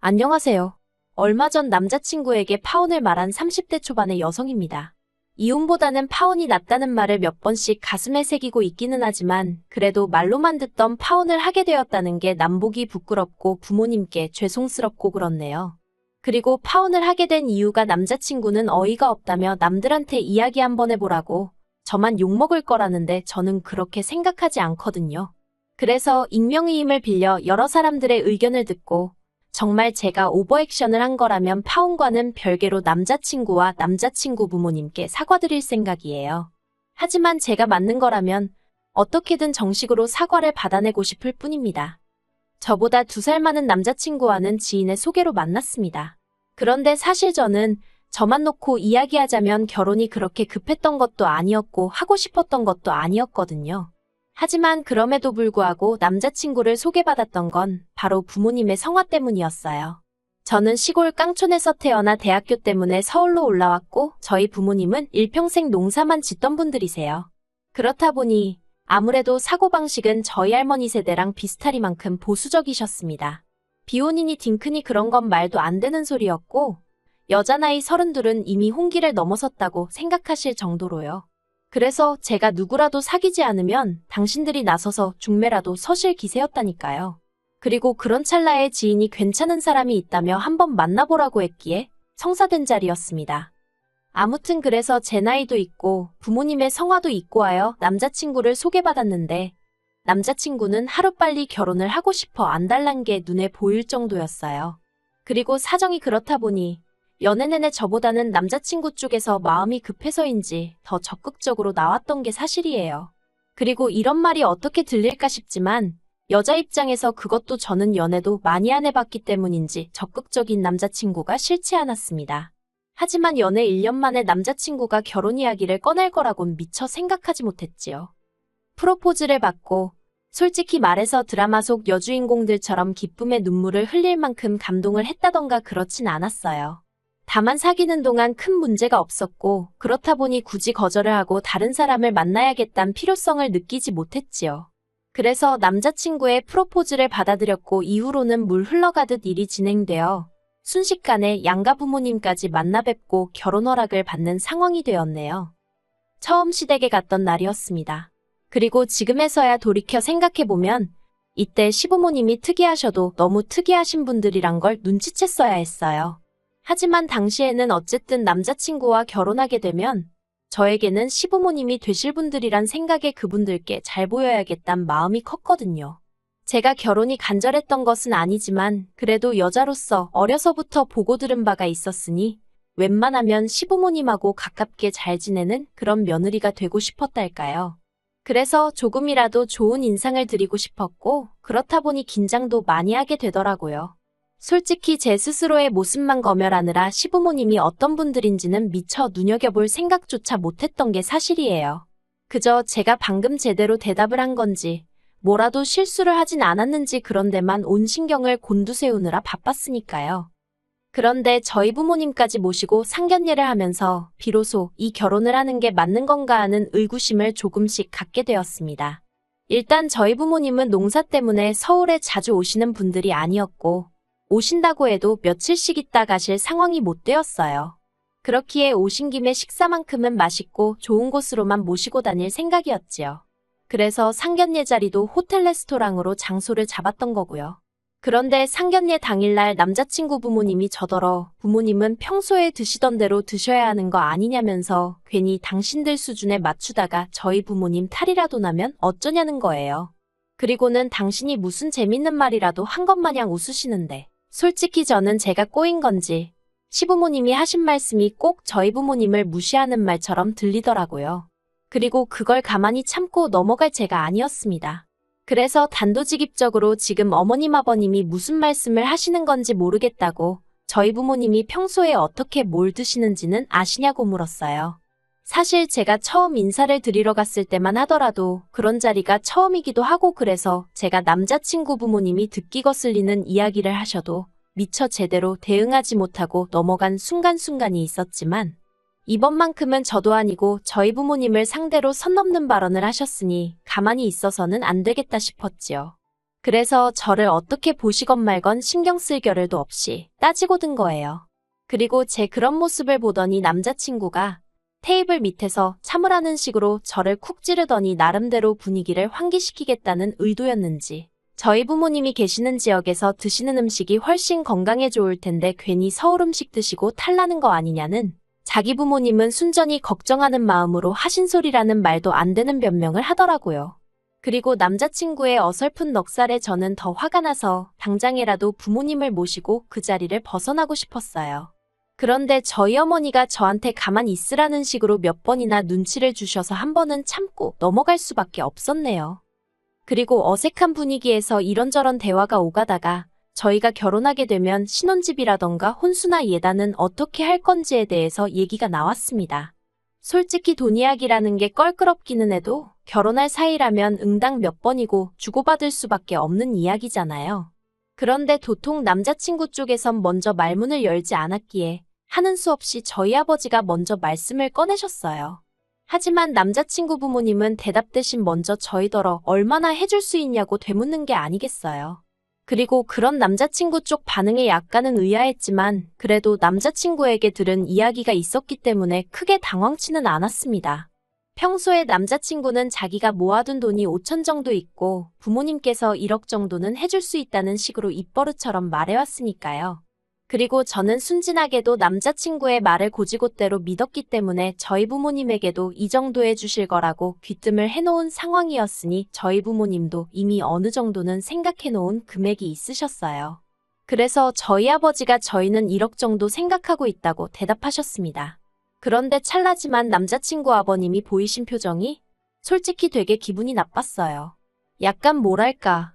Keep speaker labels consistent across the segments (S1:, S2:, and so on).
S1: 안녕하세요. 얼마 전 남자친구에게 파혼을 말한 30대 초반의 여성입니다. 이혼보다는 파혼이 낫다는 말을 몇 번씩 가슴에 새기고 있기는 하지만 그래도 말로만 듣던 파혼을 하게 되었다는 게 남보기 부끄럽고 부모님께 죄송스럽고 그렇네요. 그리고 파혼을 하게 된 이유가 남자친구는 어이가 없다며 남들한테 이야기 한번 해보라고 저만 욕먹을 거라는데 저는 그렇게 생각하지 않거든요. 그래서 익명의임을 빌려 여러 사람들의 의견을 듣고 정말 제가 오버액션을 한 거라면 파혼과는 별개로 남자친구와 남자친구 부모님께 사과드릴 생각이에요. 하지만 제가 맞는 거라면 어떻게든 정식으로 사과를 받아내고 싶을 뿐입니다. 저보다 두 살 많은 남자친구와는 지인의 소개로 만났습니다. 그런데 사실 저는 저만 놓고 이야기하자면 결혼이 그렇게 급했던 것도 아니었고 하고 싶었던 것도 아니었거든요. 하지만 그럼에도 불구하고 남자친구를 소개받았던 건 바로 부모님의 성화 때문이었어요. 저는 시골 깡촌에서 태어나 대학교 때문에 서울로 올라왔고 저희 부모님은 일평생 농사만 짓던 분들이세요. 그렇다 보니 아무래도 사고방식은 저희 할머니 세대랑 비슷하리만큼 보수적이셨습니다. 비혼이니 딩크니 그런 건 말도 안 되는 소리였고 여자 나이 서른둘은 이미 홍기를 넘어섰다고 생각하실 정도로요. 그래서 제가 누구라도 사귀지 않으면 당신들이 나서서 중매라도 서실 기세였다니까요. 그리고 그런 찰나에 지인이 괜찮은 사람이 있다며 한번 만나보라고 했기에 성사된 자리였습니다. 아무튼 그래서 제 나이도 있고 부모님의 성화도 있고 하여 남자친구를 소개받았는데 남자친구는 하루빨리 결혼을 하고 싶어 안달난 게 눈에 보일 정도였어요. 그리고 사정이 그렇다 보니 연애 내내 저보다는 남자친구 쪽에서 마음이 급해서인지 더 적극적으로 나왔던 게 사실이에요. 그리고 이런 말이 어떻게 들릴까 싶지만 여자 입장에서 그것도 저는 연애도 많이 안 해봤기 때문인지 적극적인 남자친구가 싫지 않았습니다. 하지만 연애 1년 만에 남자친구가 결혼 이야기를 꺼낼 거라곤 미처 생각하지 못했지요. 프로포즈를 받고 솔직히 말해서 드라마 속 여주인공들처럼 기쁨의 눈물을 흘릴 만큼 감동을 했다던가 그렇진 않았어요. 다만 사귀는 동안 큰 문제가 없었고 그렇다 보니 굳이 거절을 하고 다른 사람을 만나야겠다는 필요성을 느끼지 못했지요. 그래서 남자친구의 프로포즈를 받아들였고 이후로는 물 흘러가듯 일이 진행되어 순식간에 양가 부모님까지 만나 뵙고 결혼 허락을 받는 상황이 되었네요. 처음 시댁에 갔던 날이었습니다. 그리고 지금에서야 돌이켜 생각해보면 이때 시부모님이 특이하셔도 너무 특이하신 분들이란 걸 눈치챘어야 했어요. 하지만 당시에는 어쨌든 남자친구와 결혼하게 되면 저에게는 시부모님이 되실 분들이란 생각에 그분들께 잘 보여야겠단 마음이 컸거든요. 제가 결혼이 간절했던 것은 아니지만 그래도 여자로서 어려서부터 보고 들은 바가 있었으니 웬만하면 시부모님하고 가깝게 잘 지내는 그런 며느리가 되고 싶었달까요. 그래서 조금이라도 좋은 인상을 드리고 싶었고 그렇다 보니 긴장도 많이 하게 되더라고요. 솔직히 제 스스로의 모습만 검열하느라 시부모님이 어떤 분들인지는 미처 눈여겨볼 생각조차 못했던 게 사실이에요. 그저 제가 방금 제대로 대답을 한 건지 뭐라도 실수를 하진 않았는지 그런 데만 온 신경을 곤두세우느라 바빴으니까요. 그런데 저희 부모님까지 모시고 상견례를 하면서 비로소 이 결혼을 하는 게 맞는 건가 하는 의구심을 조금씩 갖게 되었습니다. 일단 저희 부모님은 농사 때문에 서울에 자주 오시는 분들이 아니었고 오신다고 해도 며칠씩 있다 가실 상황이 못 되었어요. 그렇기에 오신 김에 식사만큼은 맛있고 좋은 곳으로만 모시고 다닐 생각이었지요. 그래서 상견례 자리도 호텔 레스토랑으로 장소를 잡았던 거고요. 그런데 상견례 당일날 남자친구 부모님이 저더러 부모님은 평소에 드시던 대로 드셔야 하는 거 아니냐면서 괜히 당신들 수준에 맞추다가 저희 부모님 탈이라도 나면 어쩌냐는 거예요. 그리고는 당신이 무슨 재밌는 말이라도 한 것 마냥 웃으시는데 솔직히 저는 제가 꼬인 건지 시부모님이 하신 말씀이 꼭 저희 부모님을 무시하는 말처럼 들리더라고요. 그리고 그걸 가만히 참고 넘어갈 제가 아니었습니다. 그래서 단도직입적으로 지금 어머님 아버님이 무슨 말씀을 하시는 건지 모르겠다고 저희 부모님이 평소에 어떻게 뭘 드시는지는 아시냐고 물었어요. 사실 제가 처음 인사를 드리러 갔을 때만 하더라도 그런 자리가 처음이기도 하고 그래서 제가 남자친구 부모님이 듣기 거슬리는 이야기를 하셔도 미처 제대로 대응하지 못하고 넘어간 순간순간이 있었지만 이번만큼은 저도 아니고 저희 부모님을 상대로 선 넘는 발언을 하셨으니 가만히 있어서는 안 되겠다 싶었지요. 그래서 저를 어떻게 보시건 말건 신경 쓸 겨를도 없이 따지고 든 거예요. 그리고 제 그런 모습을 보더니 남자친구가 테이블 밑에서 참으라는 식으로 저를 쿡 찌르더니 나름대로 분위기를 환기시키겠다는 의도였는지 저희 부모님이 계시는 지역에서 드시는 음식이 훨씬 건강에 좋을 텐데 괜히 서울 음식 드시고 탈나는 거 아니냐는 자기 부모님은 순전히 걱정하는 마음으로 하신 소리라는 말도 안 되는 변명을 하더라고요. 그리고 남자친구의 어설픈 넉살에 저는 더 화가 나서 당장이라도 부모님을 모시고 그 자리를 벗어나고 싶었어요. 그런데 저희 어머니가 저한테 가만히 있으라는 식으로 몇 번이나 눈치를 주셔서 한 번은 참고 넘어갈 수밖에 없었네요. 그리고 어색한 분위기에서 이런저런 대화가 오가다가 저희가 결혼하게 되면 신혼집이라던가 혼수나 예단은 어떻게 할 건지에 대해서 얘기가 나왔습니다. 솔직히 돈 이야기라는 게 껄끄럽기는 해도 결혼할 사이라면 응당 몇 번이고 주고받을 수밖에 없는 이야기잖아요. 그런데 도통 남자친구 쪽에선 먼저 말문을 열지 않았기에 하는 수 없이 저희 아버지가 먼저 말씀을 꺼내셨어요. 하지만 남자친구 부모님은 대답 대신 먼저 저희더러 얼마나 해줄 수 있냐고 되묻는 게 아니겠어요. 그리고 그런 남자친구 쪽 반응에 약간은 의아했지만 그래도 남자친구에게 들은 이야기가 있었기 때문에 크게 당황치는 않았습니다. 평소에 남자친구는 자기가 모아둔 돈이 5천 정도 있고 부모님께서 1억 정도는 해줄 수 있다는 식으로 입버릇처럼 말해왔으니까요. 그리고 저는 순진하게도 남자친구의 말을 고지고대로 믿었기 때문에 저희 부모님에게도 이 정도 해주실 거라고 귀뜸을 해놓은 상황이었으니 저희 부모님도 이미 어느 정도는 생각해놓은 금액이 있으셨어요. 그래서 저희 아버지가 저희는 1억 정도 생각하고 있다고 대답하셨습니다. 그런데 찰나지만 남자친구 아버님이 보이신 표정이 솔직히 되게 기분이 나빴어요. 약간 뭐랄까.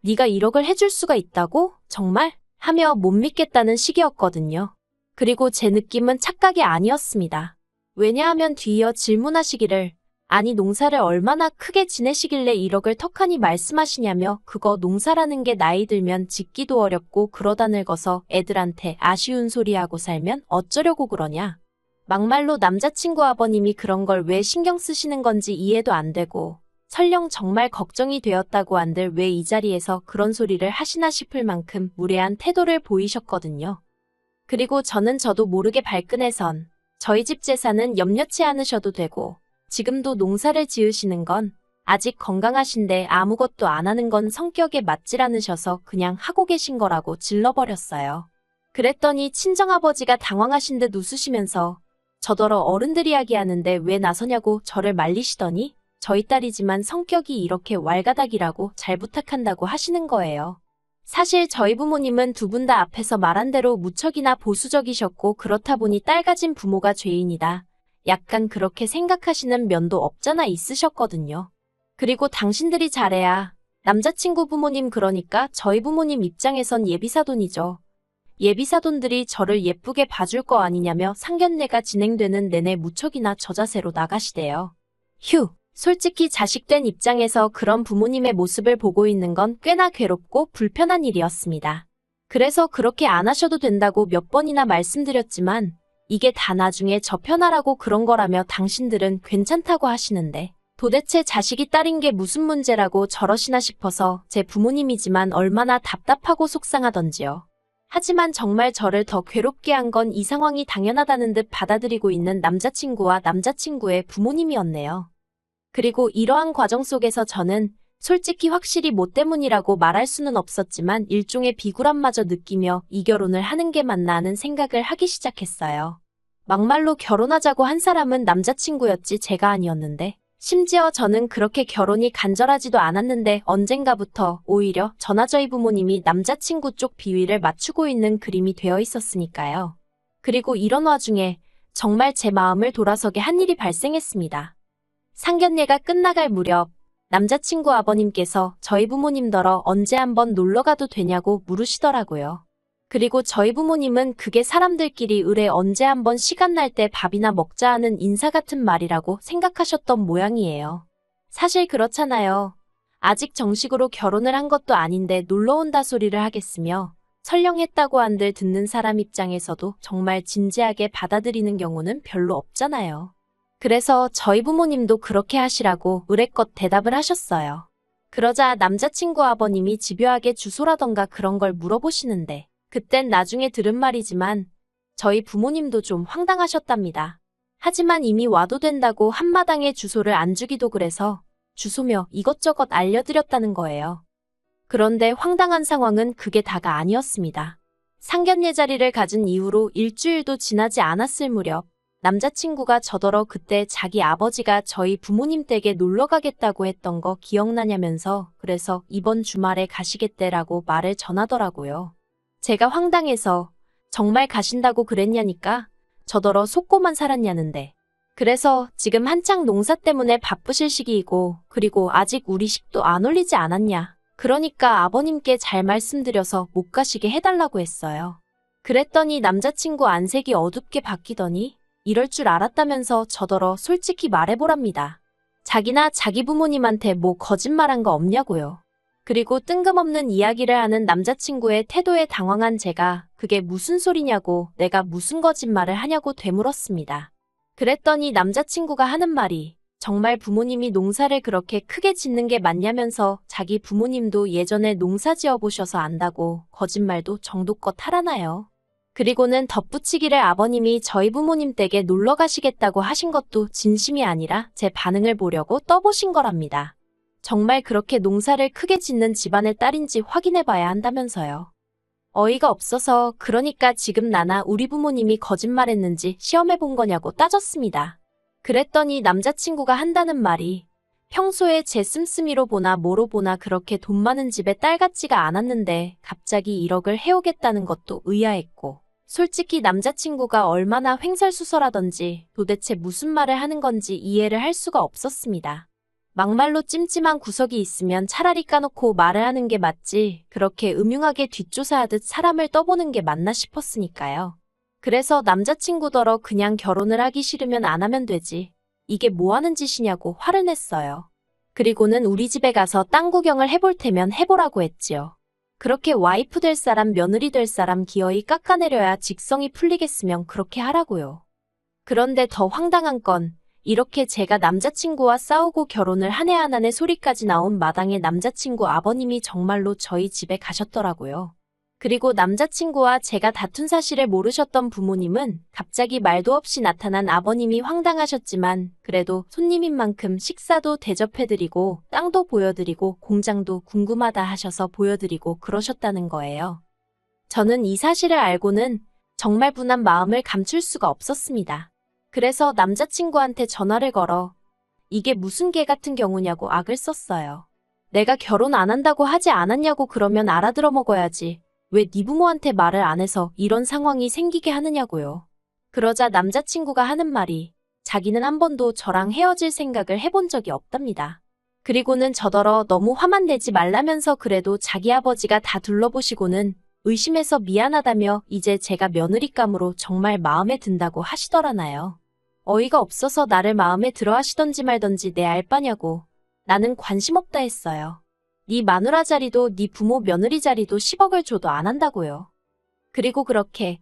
S1: 네가 1억을 해줄 수가 있다고? 정말? 하며 못 믿겠다는 시기였거든요. 그리고 제 느낌은 착각이 아니었습니다. 왜냐하면 뒤이어 질문하시기를 아니 농사를 얼마나 크게 지내시길래 1억을 턱하니 말씀하시냐며 그거 농사라는 게 나이 들면 짓기도 어렵고 그러다 늙어서 애들한테 아쉬운 소리 하고 살면 어쩌려고 그러냐. 막말로 남자친구 아버님이 그런 걸 왜 신경 쓰시는 건지 이해도 안 되고 설령 정말 걱정이 되었다고 한들 왜 이 자리에서 그런 소리를 하시나 싶을 만큼 무례한 태도를 보이셨거든요. 그리고 저는 저도 모르게 발끈해선 저희 집 재산은 염려치 않으셔도 되고 지금도 농사를 지으시는 건 아직 건강하신데 아무것도 안 하는 건 성격에 맞질 않으셔서 그냥 하고 계신 거라고 질러버렸어요. 그랬더니 친정아버지가 당황하신 듯 웃으시면서 저더러 어른들 이야기하는데 왜 나서냐고 저를 말리시더니 저희 딸이지만 성격이 이렇게 왈가닥이라고 잘 부탁한다고 하시는 거예요. 사실 저희 부모님은 두 분 다 앞에서 말한 대로 무척이나 보수적이셨고 그렇다 보니 딸 가진 부모가 죄인이다. 약간 그렇게 생각하시는 면도 없잖아 있으셨거든요. 그리고 당신들이 잘해야 남자친구 부모님 그러니까 저희 부모님 입장에선 예비사돈이죠. 예비사돈들이 저를 예쁘게 봐줄 거 아니냐며 상견례가 진행되는 내내 무척이나 저자세로 나가시대요. 휴, 솔직히 자식된 입장에서 그런 부모님의 모습을 보고 있는 건 꽤나 괴롭고 불편한 일이었습니다. 그래서 그렇게 안 하셔도 된다고 몇 번이나 말씀드렸지만 이게 다 나중에 저 편하라고 그런 거라며 당신들은 괜찮다고 하시는데 도대체 자식이 딸인 게 무슨 문제라고 저러시나 싶어서 제 부모님이지만 얼마나 답답하고 속상하던지요. 하지만 정말 저를 더 괴롭게 한 건 이 상황이 당연하다는 듯 받아들이고 있는 남자친구와 남자친구의 부모님이었네요. 그리고 이러한 과정 속에서 저는 솔직히 확실히 뭐 때문이라고 말할 수는 없었지만 일종의 비굴함마저 느끼며 이 결혼을 하는 게 맞나 하는 생각을 하기 시작했어요. 막말로 결혼하자고 한 사람은 남자친구였지 제가 아니었는데 심지어 저는 그렇게 결혼이 간절하지도 않았는데 언젠가부터 오히려 저나 저희 부모님이 남자친구 쪽 비위를 맞추고 있는 그림이 되어 있었으니까요. 그리고 이런 와중에 정말 제 마음을 돌아서게 한 일이 발생했습니다. 상견례가 끝나갈 무렵 남자친구 아버님께서 저희 부모님더러 언제 한번 놀러 가도 되냐고 물으시더라고요. 그리고 저희 부모님은 그게 사람들끼리 의뢰 언제 한번 시간 날 때 밥이나 먹자 하는 인사 같은 말이라고 생각하셨던 모양이에요. 사실 그렇잖아요. 아직 정식으로 결혼을 한 것도 아닌데 놀러 온다 소리를 하겠으며 설령 했다고 한들 듣는 사람 입장에서도 정말 진지하게 받아들이는 경우는 별로 없잖아요. 그래서 저희 부모님도 그렇게 하시라고 의뢰껏 대답을 하셨어요. 그러자 남자친구 아버님이 집요하게 주소라던가 그런 걸 물어보시는데 그땐 나중에 들은 말이지만 저희 부모님도 좀 황당하셨답니다. 하지만 이미 와도 된다고 한마당에 주소를 안 주기도 그래서 주소며 이것저것 알려드렸다는 거예요. 그런데 황당한 상황은 그게 다가 아니었습니다. 상견례 자리를 가진 이후로 일주일도 지나지 않았을 무렵 남자친구가 저더러 그때 자기 아버지가 저희 부모님 댁에 놀러 가겠다고 했던 거 기억나냐면서 그래서 이번 주말에 가시겠대라고 말을 전하더라고요. 제가 황당해서 정말 가신다고 그랬냐니까 저더러 속고만 살았냐는데. 그래서 지금 한창 농사 때문에 바쁘실 시기이고 그리고 아직 우리 식도 안 올리지 않았냐. 그러니까 아버님께 잘 말씀드려서 못 가시게 해달라고 했어요. 그랬더니 남자친구 안색이 어둡게 바뀌더니 이럴 줄 알았다면서 저더러 솔직히 말해보랍니다. 자기나 자기 부모님한테 뭐 거짓말한 거 없냐고요. 그리고 뜬금없는 이야기를 하는 남자친구의 태도에 당황한 제가 그게 무슨 소리냐고 내가 무슨 거짓말을 하냐고 되물었습니다. 그랬더니 남자친구가 하는 말이 정말 부모님이 농사를 그렇게 크게 짓는 게 맞냐면서 자기 부모님도 예전에 농사 지어 보셔서 안다고 거짓말도 정도껏 하라나요. 그리고는 덧붙이기를 아버님이 저희 부모님 댁에 놀러 가시겠다고 하신 것도 진심이 아니라 제 반응을 보려고 떠보신 거랍니다. 정말 그렇게 농사를 크게 짓는 집안의 딸인지 확인해 봐야 한다면서요. 어이가 없어서 그러니까 지금 나나 우리 부모님이 거짓말했는지 시험해 본 거냐고 따졌습니다. 그랬더니 남자친구가 한다는 말이 평소에 제 씀씀이로 보나 뭐로 보나 그렇게 돈 많은 집에 딸 같지가 않았는데 갑자기 1억을 해오겠다는 것도 의아했고 솔직히 남자친구가 얼마나 횡설수설하던지 도대체 무슨 말을 하는 건지 이해를 할 수가 없었습니다. 막말로 찜찜한 구석이 있으면 차라리 까놓고 말을 하는 게 맞지 그렇게 음흉하게 뒷조사하듯 사람을 떠보는 게 맞나 싶었으니까요. 그래서 남자친구더러 그냥 결혼을 하기 싫으면 안 하면 되지. 이게 뭐 하는 짓이냐고 화를 냈어요. 그리고는 우리 집에 가서 땅 구경을 해볼 테면 해보라고 했지요. 그렇게 와이프 될 사람, 며느리 될 사람 기어이 깎아내려야 직성이 풀리겠으면 그렇게 하라고요. 그런데 더 황당한 건 이렇게 제가 남자친구와 싸우고 결혼을 한 해 안 한해 소리까지 나온 마당에 남자친구 아버님이 정말로 저희 집에 가셨더라고요. 그리고 남자친구와 제가 다툰 사실을 모르셨던 부모님은 갑자기 말도 없이 나타난 아버님이 황당하셨지만 그래도 손님인 만큼 식사도 대접해드리고 땅도 보여드리고 공장도 궁금하다 하셔서 보여드리고 그러셨다는 거예요. 저는 이 사실을 알고는 정말 분한 마음을 감출 수가 없었습니다. 그래서 남자친구한테 전화를 걸어 이게 무슨 개 같은 경우냐고 악을 썼어요. 내가 결혼 안 한다고 하지 않았냐고 그러면 알아들어 먹어야지. 왜 네 부모한테 말을 안 해서 이런 상황이 생기게 하느냐고요. 그러자 남자친구가 하는 말이 자기는 한 번도 저랑 헤어질 생각을 해본 적이 없답니다. 그리고는 저더러 너무 화만 내지 말라면서 그래도 자기 아버지가 다 둘러보시고는 의심해서 미안하다며 이제 제가 며느리감으로 정말 마음에 든다고 하시더라나요. 어이가 없어서 나를 마음에 들어 하시던지 말던지 내 알바냐고. 나는 관심 없다 했어요. 네 마누라 자리도 네 부모 며느리 자리도 10억을 줘도 안 한다고요. 그리고 그렇게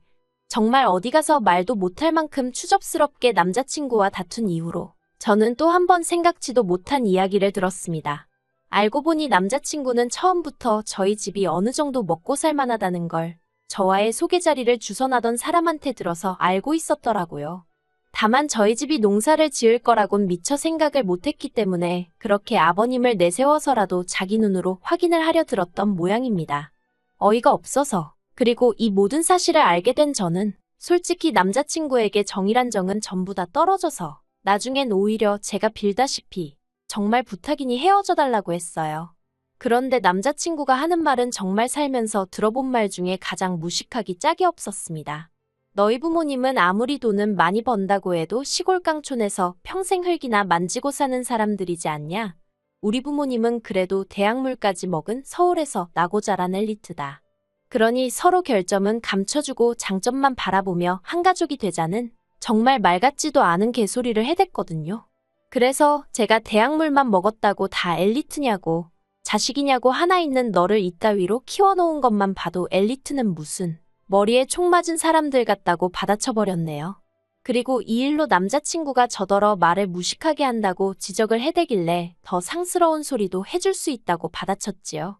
S1: 정말 어디 가서 말도 못할 만큼 추접스럽게 남자친구와 다툰 이후로 저는 또 한 번 생각지도 못한 이야기를 들었습니다. 알고 보니 남자친구는 처음부터 저희 집이 어느 정도 먹고 살만하다는 걸 저와의 소개 자리를 주선하던 사람한테 들어서 알고 있었더라고요. 다만 저희 집이 농사를 지을 거라곤 미처 생각을 못했기 때문에 그렇게 아버님을 내세워서라도 자기 눈으로 확인을 하려 들었던 모양입니다. 어이가 없어서 그리고 이 모든 사실을 알게 된 저는 솔직히 남자친구에게 정이란 정은 전부 다 떨어져서 나중엔 오히려 제가 빌다시피 정말 부탁이니 헤어져 달라고 했어요. 그런데 남자친구가 하는 말은 정말 살면서 들어본 말 중에 가장 무식하기 짝이 없었습니다. 너희 부모님은 아무리 돈은 많이 번다고 해도 시골 깡촌에서 평생 흙이나 만지고 사는 사람들이지 않냐? 우리 부모님은 그래도 대학물까지 먹은 서울에서 나고 자란 엘리트다. 그러니 서로 결점은 감춰주고 장점만 바라보며 한 가족이 되자는 정말 말 같지도 않은 개소리를 해댔거든요. 그래서 제가 대학물만 먹었다고 다 엘리트냐고 자식이냐고 하나 있는 너를 이따위로 키워놓은 것만 봐도 엘리트는 무슨 머리에 총 맞은 사람들 같다고 받아쳐버렸네요. 그리고 이 일로 남자친구가 저더러 말을 무식하게 한다고 지적을 해대길래 더 상스러운 소리도 해줄 수 있다고 받아쳤지요.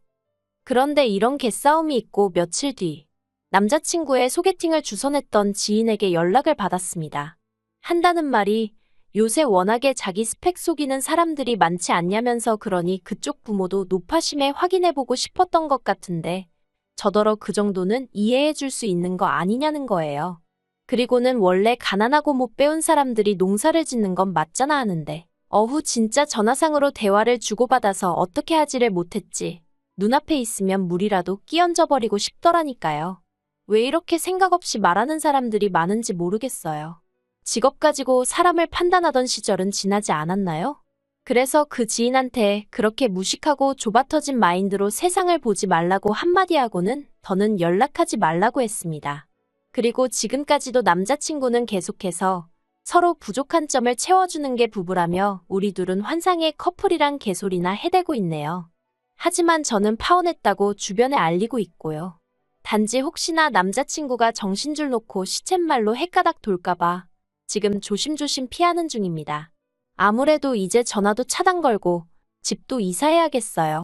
S1: 그런데 이런 개싸움이 있고 며칠 뒤 남자친구의 소개팅을 주선했던 지인에게 연락을 받았습니다. 한다는 말이 요새 워낙에 자기 스펙 속이는 사람들이 많지 않냐면서 그러니 그쪽 부모도 노파심에 확인해보고 싶었던 것 같은데 저더러 그 정도는 이해해 줄 수 있는 거 아니냐는 거예요. 그리고는 원래 가난하고 못 배운 사람들이 농사를 짓는 건 맞잖아 하는데 어후 진짜 전화상으로 대화를 주고받아서 어떻게 하지를 못했지. 눈앞에 있으면 물이라도 끼얹어 버리고 싶더라니까요. 왜 이렇게 생각 없이 말하는 사람들이 많은지 모르겠어요. 직업 가지고 사람을 판단하던 시절은 지나지 않았나요? 그래서 그 지인한테 그렇게 무식하고 좁아터진 마인드로 세상을 보지 말라고 한마디 하고는 더는 연락하지 말라고 했습니다. 그리고 지금까지도 남자친구는 계속해서 서로 부족한 점을 채워주는 게 부부라며 우리 둘은 환상의 커플이란 개소리나 해대고 있네요. 하지만 저는 파혼했다고 주변에 알리고 있고요. 단지 혹시나 남자친구가 정신줄 놓고 시쳇말로 헷가닥 돌까봐 지금 조심조심 피하는 중입니다. 아무래도 이제 전화도 차단 걸고 집도 이사해야겠어요.